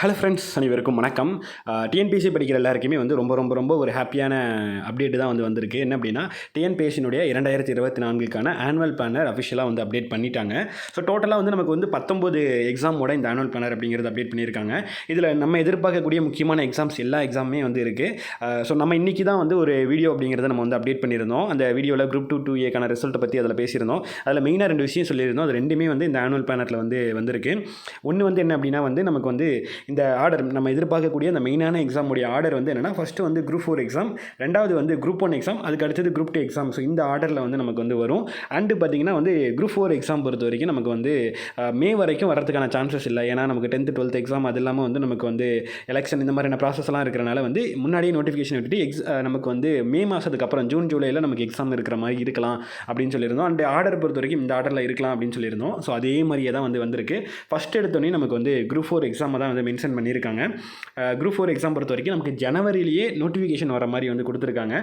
Hello friends அனைவருக்கும் வணக்கம். TNPSC படிக்கிற எல்லாருக்குமே வந்து ரொம்ப ரொம்ப ரொம்ப ஒரு ஹாப்பியான அப்டேட் தான் வந்து வந்திருக்கு. என்ன அப்படின்னா டிஎன்பிஎஸ்சினுடைய இரண்டாயிரத்தி இருபத்தி நான்குக்கான ஆனுவல் பிளானர் அஃபிஷியலாக வந்து அப்டேட் பண்ணிட்டாங்க. ஸோ டோட்டலாக வந்து நமக்கு வந்து பத்தொம்போது எக்ஸாமோட இந்த ஆனுவல் பிளானர் அப்படிங்கிறது அப்டேட் பண்ணியிருக்காங்க. இதில் நம்ம எதிர்பார்க்கக்கூடிய முக்கியமான எக்ஸாம்ஸ் எல்லா எக்ஸாமுமே வந்து இருக்குது ஸோ நம்ம இன்றைக்கி தான் வந்து ஒரு வீடியோ அப்படிங்கிறத நம்ம வந்து அப்டேட் பண்ணியிருந்தோம். அந்த வீடியோவில் குரூப் டூ டூ ஏக்கான ரிசல்ட்டை பற்றி அதில் பேசியிருந்தோம். அதில் மெயினாக ரெண்டு விஷயம் சொல்லியிருந்தோம். அது ரெண்டுமே வந்து இந்த ஆனுவல் பிளானரில் வந்து வந்திருக்கு. ஒன்று வந்து என்ன அப்படின்னா வந்து நமக்கு வந்து இந்த ஆர்டர் நம்ம எதிர்பார்க்கக்கூடிய அந்த மெயினான எக்ஸாமுடைய ஆர்டர் வந்து என்னென்னா ஃபஸ்ட்டு வந்து குரூப் ஃபோர் எக்ஸாம் ரெண்டாவது வந்து குரூப் ஒன் எக்ஸாம் அதுக்கு அடுத்தது குரூப் டூ எக்ஸாம் ஸோ இந்த ஆர்டரில் வந்து நமக்கு வந்து வரும். அண்டு பார்த்திங்கன்னா வந்து குரூப் ஃபோர் எக்ஸாம் பொறுத்த வரைக்கும் நமக்கு வந்து மே வரைக்கும் வரதுக்கான சான்சஸ் இல்லை. ஏன்னா நமக்கு டென்த்து டுவெல்த் எக்ஸாம் அது இல்லாமல் வந்து நமக்கு வந்து எலெக்ஷன் இந்த மாதிரியான ப்ராசஸ்லாம் இருக்கிறனால வந்து முன்னாடியே நோட்டிஃபிகேஷன் விட்டுட்டு எக்ஸ் நமக்கு வந்து மே மாதத்துக்கு அப்புறம் ஜூன் ஜூலையில் நமக்கு எக்ஸாம் இருக்கிற மாதிரி இருக்கலாம் அப்படின்னு சொல்லியிருந்தோம். அண்ட் ஆர்டர் பொறுத்த வரைக்கும் இந்த ஆர்டரில் இருக்கலாம் அப்படின்னு சொல்லியிருந்தோம். ஸோ அதே மாதிரியே தான் வந்து வந்திருக்கு. ஃபஸ்ட் எடுத்தோடனே நமக்கு வந்து குரூப் ஃபோர் எக்ஸாமை தான் வந்து மென்ஷன் பண்ணியிருக்காங்க. குரூப் ஃபோர் எக்ஸாம் பொறுத்த வரைக்கும் நமக்கு ஜனவரியிலேயே நோட்டிஃபிகேஷன் வர மாதிரி வந்து கொடுத்துருக்காங்க.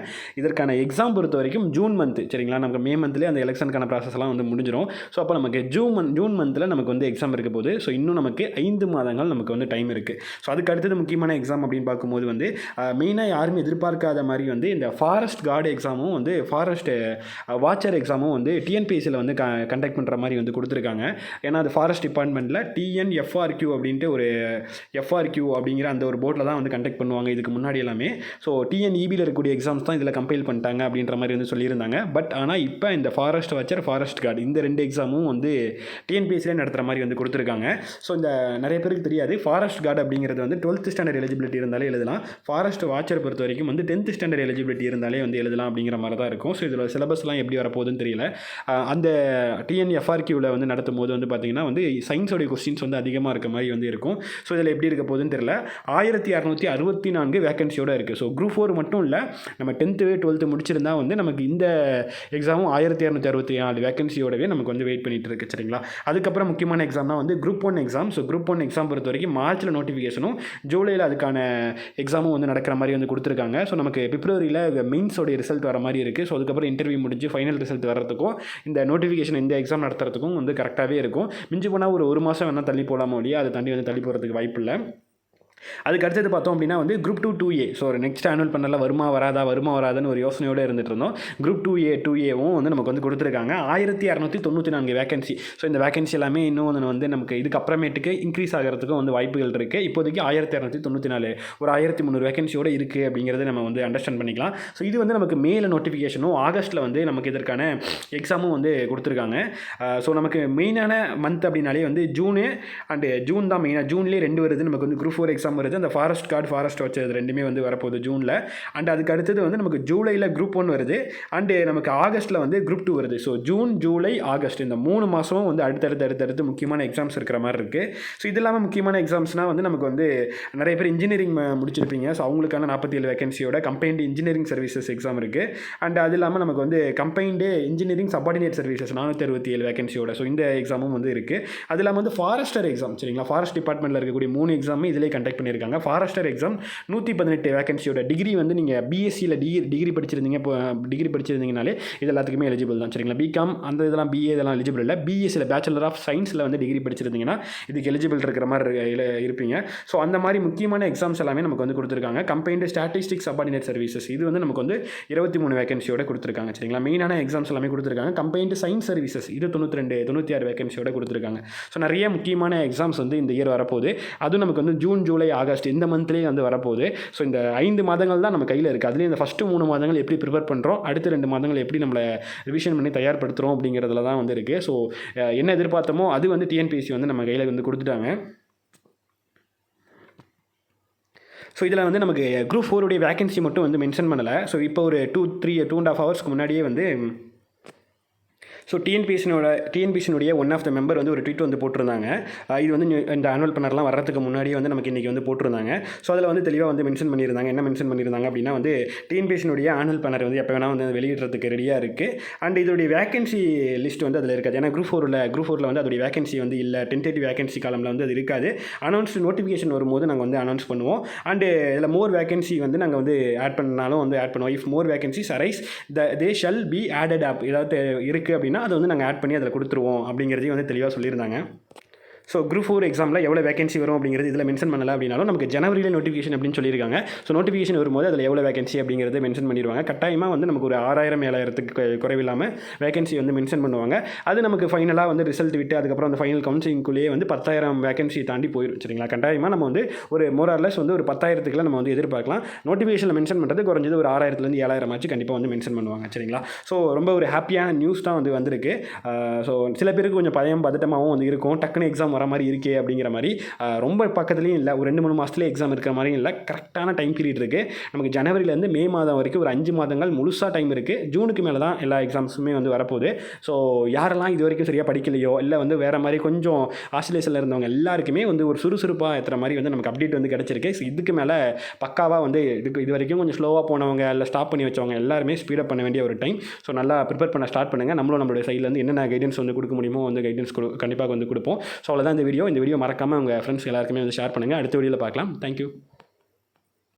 இதற்கான எக்ஸாம் பொறுத்த வரைக்கும் ஜூன் மந்த் சரிங்களா? நமக்கு மே மந்த்லேயே அந்த எலெக்ஷனுக்கான ப்ராசஸ்லாம் வந்து முடிஞ்சிடும் ஸோ அப்போ நமக்கு ஜூன் மந்த் ஜூன் மந்தில் நமக்கு வந்து எக்ஸாம் இருக்க போது ஸோ இன்னும் நமக்கு ஐந்து மாதங்கள் நமக்கு வந்து டைம் இருக்குது ஸோ அதுக்கு அடுத்தது முக்கியமான எக்ஸாம் அப்படின்னு பார்க்கும்போது வந்து மெயினாக யாருமே எதிர்பார்க்காத மாதிரி வந்து இந்த ஃபாரஸ்ட் கார்டு எக்ஸாமும் வந்து ஃபாரஸ்ட் வாட்சர் எக்ஸாமும் வந்து டிஎன்பிஎஸ்சியில் வந்து க கண்டக்ட் பண்ணுற மாதிரி வந்து கொடுத்துருக்காங்க. ஏன்னா அது ஃபாரஸ்ட் டிபார்ட்மெண்ட்டில் டிஎன்எஃப்ஆர்கியூ அப்படின்ட்டு ஒரு எஃப்ஆர்கியூ அப்படிங்கிற அந்த ஒரு போர்ட்டில் தான் வந்து கண்டக்ட் பண்ணுவாங்க இதுக்கு முன்னாடி எல்லாமே. ஸோ டிஎன்இபியில் இருக்கக்கூடிய எக்ஸாம்ஸ் தான் இதில் கம்பைல் பண்ணிட்டாங்க அப்படின்ற மாதிரி வந்து சொல்லியிருந்தாங்க. பட் ஆனால் இப்போ இந்த ஃபாரஸ்ட் வாட்சர் ஃபாரஸ்ட் கார்டு இந்த ரெண்டு எக்ஸாமும் வந்து டிஎன்பிஎஸ்சியில் நடத்துகிற மாதிரி வந்து கொடுத்துருக்காங்க. ஸோ இந்த நிறைய பேருக்கு தெரியாது. ஃபாரஸ்ட் கார்டு அப்படிங்கிறது வந்து டுவெல்த் ஸ்டாண்டர்ட் எலிஜிபிலிட்டி இருந்தாலே எழுதலாம். ஃபாரஸ்ட் வாட்சர் பொறுத்த வரைக்கும் வந்து டென்த் ஸ்டாண்டர்ட் எலிஜிபிலிட்டி இருந்தாலே வந்து எழுதலாம் அப்படிங்கிற மாதிரி தான் இருக்கும். ஸோ இதில் சிலபஸ்லாம் எப்படி வரப்போகுதுன்னு தெரியல. அந்த டிஎன்எஃப்ஆர்கியூவில் வந்து நடத்தும் போது வந்து பார்த்திங்கன்னா வந்து சயின்ஸோடைய கொஸ்டின்ஸ் வந்து அதிகமாக இருக்க மாதிரி வந்து இருக்கும். ஸோ இதில் எப்படி இருக்க போகுதுன்னு தெரியல. ஆயிரத்தி அறநூற்றி அறுபத்தி நான்கு வேகன்சியோடு இருக்குது ஸோ குரூப் ஃபோர் மட்டும் இல்லை நம்ம டென்த்து டுவெல்த்து முடிச்சிருந்தா வந்து நமக்கு இந்த எக்ஸாமும் ஆயிரத்தி இரநூத்தி அறுபத்தி நாலு வேகன்சியோடவே நமக்கு வந்து வெயிட் பண்ணிட்டு இருக்கு சரிங்களா? அதுக்கப்புறம் முக்கியமான எக்ஸாம்னா வந்து group one exam so group one exam பொறுத்த வரைக்கும் மார்ச்சில் நோட்டிஃபிகேஷனும் ஜூலையில் அதுக்கான எக்ஸாமும் வந்து நடக்கிற மாதிரி வந்து கொடுத்துருக்காங்க. ஸோ நமக்கு பிப்ரவரியில் மெயின்ஸோடைய ரிசல்ட் வர மாதிரி இருக்குது ஸோ அதுக்கப்புறம் இன்டர்வியூ முடிஞ்சு ஃபைனல் ரிசல்ட் வர்றதுக்கும் இந்த நோட்டிஃபிகேஷன் இந்த எக்ஸாம் நடத்துறதுக்கும் வந்து கரெக்டாகவே இருக்கும். மிஞ்சி போனால் ஒரு ஒரு மாதம் வேணால் தள்ளி போகலாமோ இல்லையா? அதை தாண்டி வந்து தள்ளி போகிறதுக்கு வாய்ப்பு இல்லை அதுக்கு அடுத்தது பார்த்தோம் அப்படின்னா வந்து group two two A so next annual பண்ணல வருமா வராதா வருமா வராதான்னு ஒரு யோசனையோடு இருந்துட்டு இருந்தோம். குரூப் டூ ஏ டூ ஏவும் வந்து நமக்கு வந்து கொடுத்துருக்காங்க. ஆயிரத்தி இரநூத்தி தொண்ணூற்றி நான்கு வேகன்சி ஸோ இந்த வேகன்சி எல்லாமே இன்னும் வந்து வந்து நமக்கு இதுக்கு அப்புறமேட்டுக்கு இன்க்ரீஸ் ஆகிறதுக்கும் வந்து வாய்ப்புகள் இருக்குது இப்போதைக்கு ஆயிரத்தி இரநூத்தி தொண்ணூற்றி நாலு. ஒரு ஆயிரத்தி முந்நூறு வேகன்சியோடு இருக்குது அப்படிங்கிறத நம்ம வந்து அண்டர்ஸ்டாண்ட் பண்ணிக்கலாம். ஸோ இது வந்து நமக்கு மேல நோட்டிஃபிகேஷனும் ஆகஸ்ட்டில் வந்து நமக்கு இதற்கான எக்ஸாமும் வந்து கொடுத்துருக்காங்க. ஸோ நமக்கு மெயினான மந்த் அப்படின்னாலே வந்து ஜூனு அண்டு ஜூன் தான் மெயினாக ஜூன்லேயே ரெண்டு வருது நமக்கு வந்து குரூப் ஃபோர் எக்ஸாம் வருது அந்த ஃபாரஸ்ட் கார்டு ஃபாரஸ்ட் வாட்ச் அது ரெண்டுமே வந்து வரப்போகுது ஜூனில். அண்ட் அதுக்கு அடுத்தது வந்து நமக்கு ஜூலையில் குரூப் ஒன் வருது. அண்டு நமக்கு ஆகஸ்ட்டில் வந்து குரூப் டூ வருது. ஸோ ஜூன் ஜூலை ஆகஸ்ட் இந்த மூணு மாதமும் வந்து அடுத்தடுத்து அடுத்தடுத்து முக்கியமான எக்ஸாம்ஸ் இருக்கிற மாதிரி இருக்குது ஸோ இது இல்லாமல் முக்கியமான எக்ஸாம்ஸ்னால் வந்து நமக்கு வந்து நிறைய பேர் இன்ஜினியரிங் முடிச்சிருப்பீங்க. ஸோ அவங்களுக்கான நாற்பத்தி ஏழு வேகன்சியோட கம்பைன்டு இன்ஜினியரிங் சர்வீசஸ் எக்ஸாம் இருக்குது அண்ட் அது இல்லாமல் நமக்கு வந்து கம்பைன்டு இன்ஜினியரிங் சப்பார்டினேட் சர்வீசஸ் நானூற்றி அறுபத்தி ஏழு வேகன்சியோட ஸோ இந்த எக்ஸாமும் வந்து இருக்குது அது இல்லாமல் வந்து ஃபாரஸ்டர் எக்ஸாம் சரிங்களா? ஃபாரஸ்ட் டிபார்ட்மெண்ட்டில் இருக்கக்கூடிய மூணு எக்ஸாமும் இதிலே கண்டக்ட் பண்ணியிருக்காங்க. ஃபாரஸ்டர் எக்ஸாம் நூற்றி பதினெட்டு வேகன்சியோட டிகிரி வந்து நீங்கள் பிஎஸ்சியில் டிகிரி டிகிரி படிச்சிருந்தீங்க இப்போ டிகிரி படிச்சிருந்தீங்கனாலே இது எல்லாத்துக்குமே எலிஜிபிள் தான். சரிங்களா? பிகாம் அந்த இதெல்லாம் பிஏ இதெல்லாம் எலிஜிபிள் இல்லை. பிஎஸ்சியில் பேச்சுலர் ஆஃப் சயின்ஸில் வந்து டிகிரி படிச்சிருந்தீங்கன்னா இதுக்கு எலிஜிபிள் இருக்கிற மாதிரி இருப்பீங்க. ஸோ அந்த மாதிரி முக்கியமான எக்ஸாம்ஸ் எல்லாமே நமக்கு வந்து கொடுத்துருக்காங்க. கம்பைன்டு ஸ்டாட்டிஸ்டிக்ஸ் சப்பார்டினேட் சர்வீசஸ் இது வந்து நமக்கு வந்து இருபத்தி மூணு வேகன்சியோட கொடுத்துருக்காங்க. சரிங்களா? மெயினான எக்ஸாம்ஸ் எல்லாமே கொடுத்துருக்காங்க. கம்பைன்டு சயின்ஸ் சர்வீசஸ் இது தொண்ணூற்றி ரெண்டு தொண்ணூற்றி ஆறு வேகன்சியோட கொடுத்துருக்காங்க. ஸோ நிறைய முக்கியமான எக்ஸாம்ஸ் வந்து இந்த இயர் வரப்போகுது. அதுவும் நமக்கு வந்து ஜூன் ஜூலை ஆகஸ்ட் இந்த மந்த்லேயே வந்து வரப்போகுது. ஸோ இந்த ஐந்து மாதங்கள் தான் நம்ம கையில் இருக்குது அதுலேயும் இந்த ஃபஸ்ட்டு மூணு மாதங்கள் எப்படி ப்ரிப்பேர் பண்ணுறோம் அடுத்த ரெண்டு மாதங்கள் எப்படி நம்மளை ரிவிஷன் பண்ணி தயார்படுத்துகிறோம் அப்படிங்கிறதுல தான் வந்து இருக்குது ஸோ என்ன எதிர்பார்த்தமோ அது வந்து டிஎன்பிஎஸ்சி வந்து நம்ம கையில் வந்து கொடுத்துட்டாங்க. ஸோ இதில் வந்து நமக்கு குரூப் ஃபோருடைய வேகன்சி மட்டும் வந்து மென்ஷன் பண்ணலை. ஸோ இப்போ ஒரு two three two and half ஹவர்ஸ்க்கு முன்னாடியே வந்து ஸோ டிஎன்பிஎஸ்சினோட டிஎன்பிஎஸ்சினுடைய ஒன் ஆஃப் த மெம்பர் வந்து ஒரு ட்வீட் வந்து போட்டிருந்தாங்க. இது வந்து இந்த ஆனுவல் பண்ணர்லாம் வர்றதுக்கு முன்னாடியே வந்து நமக்கு இன்றைக்கி வந்து போட்டிருந்தாங்க. ஸோ அதில் வந்து தெளிவாக வந்து மென்ஷன் பண்ணியிருந்தாங்க. என்ன மென்ஷன் பண்ணியிருந்தாங்க அப்படின்னா வந்து டிஎன்பிஎஸ்சினுடைய ஆனுவல் பண்ணர் வந்து எப்போ வேணால் வந்து வெளியிடுறதுக்கு ரெடியாக இருக்குது அண்ட் இதோடைய வேகன்சி லிஸ்ட் வந்து அதில் இருக்காது. ஏன்னா குரூப் ஃபோரில் குரூப் ஃபோரில் வந்து அதோடைய வேகன்சி வந்து இல்லை. டென்டேட்டிவ் வேகன்சி காலமில் வந்து அது இருக்காது. அனௌன்ஸ் நோட்டிஃபிகேஷன் வரும்போது நாங்கள் வந்து அனௌன்ஸ் பண்ணுவோம். அண்டு இதில் மோர் வேகன்சி வந்து நாங்கள் வந்து ஆட் பண்ணாலும் வந்து ஆட் பண்ணுவோம். If more vacancies arise the they shall be added up ஏதாவது இருக்குது அப்படின்னா அதை வந்து நாங்கள் ஆட் பண்ணி அதில் கொடுத்துருவோம் அப்படிங்கிறதையும் வந்து தெளிவாக சொல்லியிருந்தாங்க. ஸோ குரூப் ஃபோர் எக்ஸாமில் எவ்வளோ வேகன்சி வரும் அப்படிங்கிறது இதில் மென்ஷன் பண்ணல அப்படின்னாலும் நமக்கு ஜனவரியில் நோட்டிஃபிகேஷன் அப்படின்னு சொல்லியிருக்காங்க. ஸோ நோட்டிஃபிகேஷன் வரும்போது அதில் எவ்வளோ வேகன்சி அப்படிங்கிறது மென்ஷன் பண்ணிடுவாங்க. கட்டாயமாக வந்து நமக்கு ஒரு ஆறாயிரம் ஏழாயிரத்துக்கு குறைவில்லாமல் வேகன்சி வந்து மென்ஷன் பண்ணுவாங்க. அது நமக்கு ஃபைனலாக வந்து ரிசல்ட் விட்டு அதுக்கப்புறம் அந்த ஃபைனல் கவுன்சிலிங்குள்ளேயே வந்து பத்தாயிரம் வேகன்சி தாண்டி போயிடும் சரிங்களா? கட்டாயமாக நம்ம வந்து ஒரு மோரார்லெஸ் வந்து ஒரு பத்தாயிரத்துக்குலாம் நம்ம வந்து எதிர்பார்க்கலாம். நோட்டிஃபிகேஷனில் மென்ஷன் பண்ணுறது குறைஞ்சது ஒரு ஆறாயிரத்துலேருந்து ஏழாயிரம் ஆச்சு கண்டிப்பாக வந்து மென்ஷன் பண்ணுவாங்க. சரிங்களா? ஸோ ரொம்ப ஒரு ஹாப்பியான நியூஸ் தான் வந்து வந்திருக்கு. ஸோ சில பேருக்கு கொஞ்சம் பயம் பதட்டமாகவும் வந்து இருக்கும். டக்குன்னு எக்ஸாம் வர மாதிரி இருக்கே அப்படிங்கிற மாதிரி ரொம்ப பக்கத்துலேயும் இல்லை ஒரு ரெண்டு மூணு மாதத்துலேயே எக்ஸாம் இருக்கிற மாதிரியும் இல்லை கரெக்டான டைம் பீரியட் இருக்குது நமக்கு ஜனவரியிலேருந்து மே மாதம் வரைக்கும் ஒரு அஞ்சு மாதங்கள் முழுசாக டைம் இருக்குது ஜூனுக்கு மேலே தான் எல்லா எக்ஸாம்ஸுமே வந்து வரப்போகுது. ஸோ யாரெல்லாம் இது வரைக்கும் சரியாக படிக்கலையோ இல்லை வந்து வேறு மாதிரி கொஞ்சம் ஆஸ்திரேலியஸில் இருந்தவங்க எல்லாருக்குமே வந்து ஒரு சுறுசுறுப்பாக ஏற்றுற மாதிரி வந்து நமக்கு அப்டேட் வந்து கிடச்சிருக்கு. ஸோ இதுக்கு மேலே பக்காவாக வந்து இதுக்கு இது வரைக்கும் கொஞ்சம் ஸ்லோவாக போனவங்க இல்லை ஸ்டாப் பண்ணி வச்சவங்க எல்லாருமே ஸ்பீடப் பண்ண வேண்டிய ஒரு டைம் ஸோ நல்லா ப்ரிப்பேர் பண்ண ஸ்டார்ட் பண்ணுங்கள் நம்மளும் நம்மளுடைய சைட்லேருந்து என்னென்ன கைடன்ஸ் வந்து கொடுக்க முடியுமோ வந்து கைடன்ஸ் கொடு கண்டிப்பாக வந்து கொடுப்போம். ஸோ தான் இந்த வீடியோ இந்த வீடியோ மறக்காமல் உங்கள் ஃப்ரெண்ட்ஸ் எல்லாருக்குமே வந்து ஷேர் பண்ணுங்கள் அடுத்த வீடியோவில் பார்க்கலாம். தேங்க்யூ